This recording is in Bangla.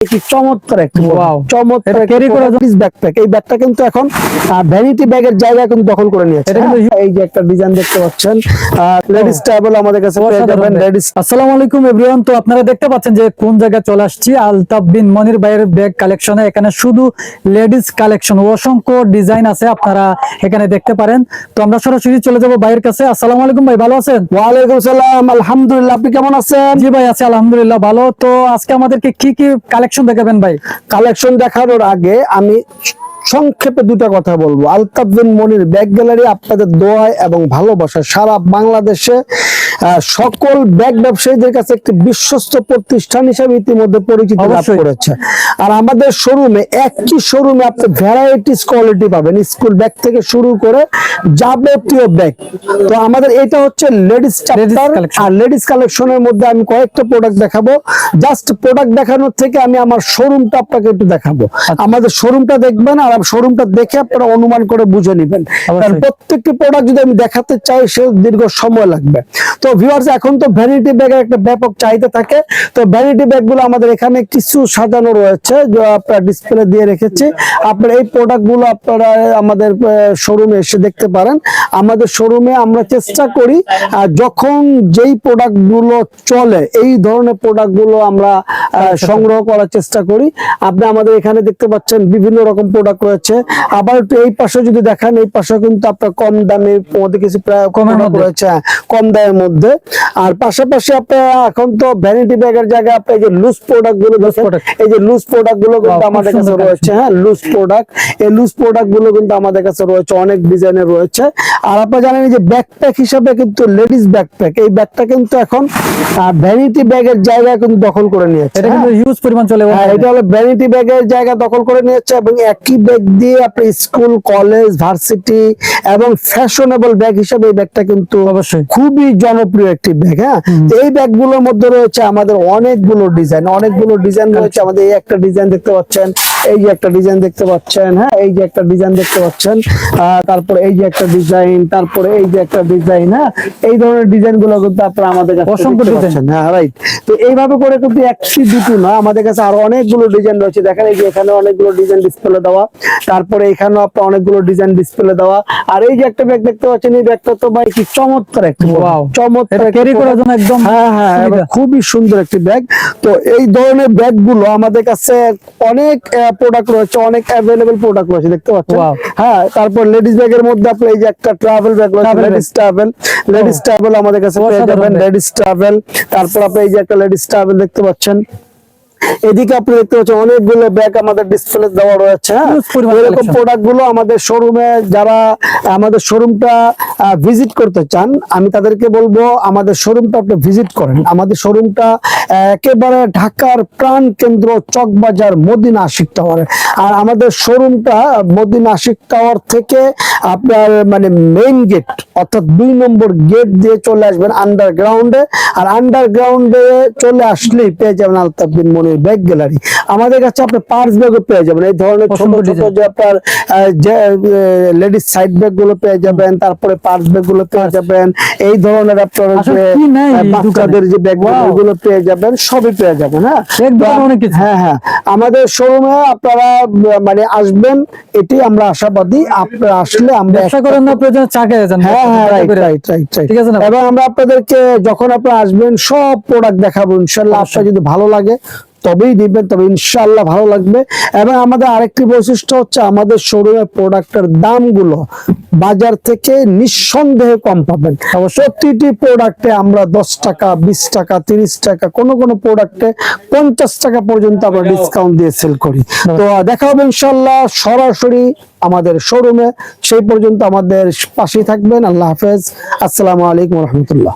কি চমৎকার একটা চমৎকার এটা carry ব্যাকপ্যাক এই ব্যাগটা কিন্তু এখন ভ্যানিটি ব্যাগের জায়গা কিন্তু দখল করে নিয়েছে। এটা কিন্তু এই যে একটা ডিজাইন দেখতে পাচ্ছেন। লেডিস ট্রাভেল আমাদের কাছে পেয়ে যাবেন। লেডিস আসসালামু আলাইকুম এভরিওয়ান তো আপনারা দেখতে পাচ্ছেন যে কোন জায়গায় চলে আসছি। আলতাফ বিন মনির ভাইয়ের ব্যাগ কালেকশনে এখানে শুধু লেডিস কালেকশন অসংখ্য ডিজাইন আছে আপনারা এখানে দেখতে পারেন। তো আমরা সরাসরি চলে যাব ভাইয়ের কাছে। আসসালামু আলাইকুম ভাই ভালো আছেন? ওয়ালাইকুম সালাম। আলহামদুলিল্লাহ আপনি কেমন আছেন? জি ভাই আছে আলহামদুলিল্লাহ ভালো। তো আজকে আমাদেরকে কি কি কালেকশন দেখাবেন ভাই। কালেকশন দেখানোর আগে আমি সংক্ষেপে দুটা কথা বলব। আলতাফ বিন মনির ব্যাগ গ্যালারি আপনাদের দোয়ায় এবং ভালোবাসা সারা বাংলাদেশে সকল ব্যাগ ব্যবসায়ীদের কাছে একটি বিশ্বস্ত প্রতিষ্ঠান হিসেবে ইতিমধ্যে পরিচিতি লাভ করেছে। আর আমাদের শোরুমে একই শোরুমে আপনি ভ্যারাইটিস কোয়ালিটি পাবেন। স্কুল ব্যাগ থেকে শুরু করে যাবতীয় ব্যাগ তো আমাদের এটা হচ্ছে লেডিস চ্যাপ্টার আর লেডিস কালেকশনের মধ্যে আমি কয়েকটা প্রোডাক্ট দেখাবো। জাস্ট প্রোডাক্ট দেখানোর থেকে আমি আমার শোরুমটা আপনাকে একটু দেখাবো। আমাদের শোরুমটা দেখবেন আর শোরুমটা দেখে আপনারা অনুমান করে বুঝে নেবেন। কারণ প্রত্যেকটি প্রোডাক্ট যদি আমি দেখাতে চাই সে দীর্ঘ সময় লাগবে। তো ভিউয়ার্স এখন তো ভ্যানিটি ব্যাগের একটা ব্যাপক চাহিদা থাকে। তো ভ্যানিটি ব্যাগগুলো আমাদের এখানে কিছু সাজানো রয়েছে আপনারা ডিসপ্লে দিয়ে রেখেছি। আপনারা এই প্রোডাক্টগুলো আপনারা আমাদের শোরুমে এসে দেখতে পারেন। আমাদের শোরুমে আমরা চেষ্টা করি যখন যেই প্রোডাক্টগুলো চলে এই ধরনের প্রোডাক্টগুলো আমরা আহ, সংগ্রহ করার চেষ্টা করি। আপনি আমাদের এখানে দেখতে পাচ্ছেন বিভিন্ন রকম প্রোডাক্ট রয়েছে। আবার একটু এই পাশে যদি দেখেন এই পাশে কিন্তু আপনার কম দামে মধ্যে কিছু প্রায় কমের রয়েছে। হ্যাঁ, কম দামের মধ্যে। আর পাশাপাশি আপনার এখন তো ভ্যানিটি ব্যাগের জায়গায় আপনি এই যে লুজ প্রোডাক্টগুলো এই যে লুজ প্রোডাক্টগুলো কিন্তু আমাদের কাছে রয়েছে হ্যাঁ লুজ প্রোডাক্ট এই লুজ প্রোডাক্টগুলো কিন্তু আমাদের কাছে রয়েছে অনেক ডিজাইনের রয়েছে। আর আপনারা জানেন যে ব্যাকপ্যাক হিসাবে কিন্তু লেডিস ব্যাকপ্যাক এই ব্যাগটা কিন্তু এখন ভ্যানিটি ব্যাগের জায়গা কিন্তু দখল করে নিয়েছে এটা হ্যাঁ? কিন্তু হিউজ পরিমাণ চলে হ্যাঁ, এটা হলো ভ্যানিটি ব্যাগের জায়গা দখল করে নিয়েছে এবং একই ব্যাগ দিয়ে আপনি স্কুল কলেজ ভার্সিটি এবং ফ্যাশনেবল ব্যাগ হিসাবে এই ব্যাগটা কিন্তু অবশ্যই। খুবই জনপ্রিয়। একটি ব্যাগ হ্যাঁ? এই ব্যাগগুলোর মধ্যে রয়েছে আমাদের অনেকগুলো ডিজাইন অনেকগুলো ডিজাইন রয়েছে। আমাদের এই একটা ডিজাইন দেখতে পাচ্ছেন এই যে একটা ডিজাইন দেখতে পাচ্ছেন হ্যাঁ? এই যে একটা ডিজাইন দেখতে পাচ্ছেন তারপরে এই যে একটা ডিজাইন তারপরে এই যে একটা ডিজাইন হ্যাঁ? এই ধরনের ডিজাইনগুলো কিন্তু আপনারা আমাদের কাছে অসংখ্য। পাচ্ছেন। হ্যাঁ রাইট তো এইভাবে করে কিন্তু একটি দুটো না আমাদের কাছে আরও অনেকগুলো ডিজাইন রয়েছে। দেখেন এই যে এখানে অনেকগুলো ডিজাইন ডিসপ্লে দেওয়া তারপরে এখানেও আপনার অনেকগুলো ডিজাইন ডিসপ্লে দেওয়া। আর এই যে একটা ব্যাগ দেখতে পাচ্ছেন এই ব্যাগটা তো ভাই কি চমৎকার একটা. চমৎকার ক্যারি করার জন্য একদম হ্যাঁ হ্যাঁ খুবই সুন্দর একটি ব্যাগ তো এই ধরনের ব্যাগগুলো আমাদের কাছে অনেক প্রোডাক্ট রয়েছে অনেক অ্যাভেলেবল প্রোডাক্ট রয়েছে দেখতে পাচ্ছেন? হ্যাঁ তারপর লেডিস ব্যাগের মধ্যে আপনি এই যে একটা ট্রাভেল ব্যাগ রয়েছে লেডিস ট্রাভেল লেডিস ট্রাভেল আমাদের কাছে পেয়ে যাবেন লেডিস ট্রাভেল তারপর আপনি এই যে একটা লেডিস ট্রাভেল দেখতে পাচ্ছেন। এদিকে আপনি দেখতে পাচ্ছেন অনেকগুলো ব্যাগ আমাদের ডিসপ্লে দেওয়া রয়েছে। এরকম প্রোডাক্টগুলো আমাদের শোরুমে যারা আমাদের শোরুমটা ভিজিট করতে চান আমি তাদেরকে বলব আমাদের শোরুমটা আপনি ভিজিট করেন। আমাদের শোরুমটা একেবারে ঢাকার প্রাণ কেন্দ্র চকবাজার মদিনা আশিক টাওয়ারে আর আমাদের শোরুমটা মদিনা আশিক টাওয়ার থেকে আপনার মানে মেইন গেট অর্থাৎ দুই নম্বর গেট দিয়ে চলে আসবেন আন্ডারগ্রাউন্ডে আর আন্ডারগ্রাউন্ডে চলে আসলেই পেয়ে যাবেন আলতাফ বিন মনির ব্যাগ গ্যালারি আমাদের কাছে আপনি পার্স ব্যাগও পেয়ে যাবেন। এই ধরনের ছোট ছোট যে আপনার যে লেডিস সাইড ব্যাগগুলো পেয়ে যাবেন তারপরে পার্স ব্যাগগুলো পেয়ে যাবেন। এই ধরনের আপনার বাচ্চাদের যে ব্যাগ. গুলো পেয়ে যাবেন সবই পেয়ে যাবেন হ্যাঁ। হ্যাঁ হ্যাঁ। আমাদের শোরুমে আপনারা মানে আসবেন এটি আমরা আশাবাদী আপনারা আসলে আমরা ব্যবসা করেন না প্রয়োজন যান হ্যাঁ হ্যাঁ রাইট। রাইট রাইট ঠিক আছে না? এবং আমরা আপনাদেরকে যখন আপনারা আসবেন সব প্রোডাক্ট দেখাবো ইনশাল্লাহ আপনার যদি ভালো লাগে তবেই নিবেন তবে ইনশাল্লাহ ভালো লাগবে। এবং আমাদের আরেকটি বৈশিষ্ট্য হচ্ছে আমাদের শোরুমের প্রোডাক্টের দামগুলো বাজার থেকে নিঃসন্দেহে কম পাবেন। প্রতিটি প্রোডাক্টে আমরা দশ টাকা বিশ টাকা তিরিশ টাকা কোনো কোনো প্রোডাক্টে পঞ্চাশ টাকা পর্যন্ত আমরা ডিসকাউন্ট দিয়ে সেল করি। তো দেখা হবে ইনশাল্লাহ সরাসরি আমাদের শোরুমে। সেই পর্যন্ত আমাদের পাশেই থাকবেন। আল্লাহ হাফেজ। আসসালামু আলাইকুম রহমতুল্লাহ।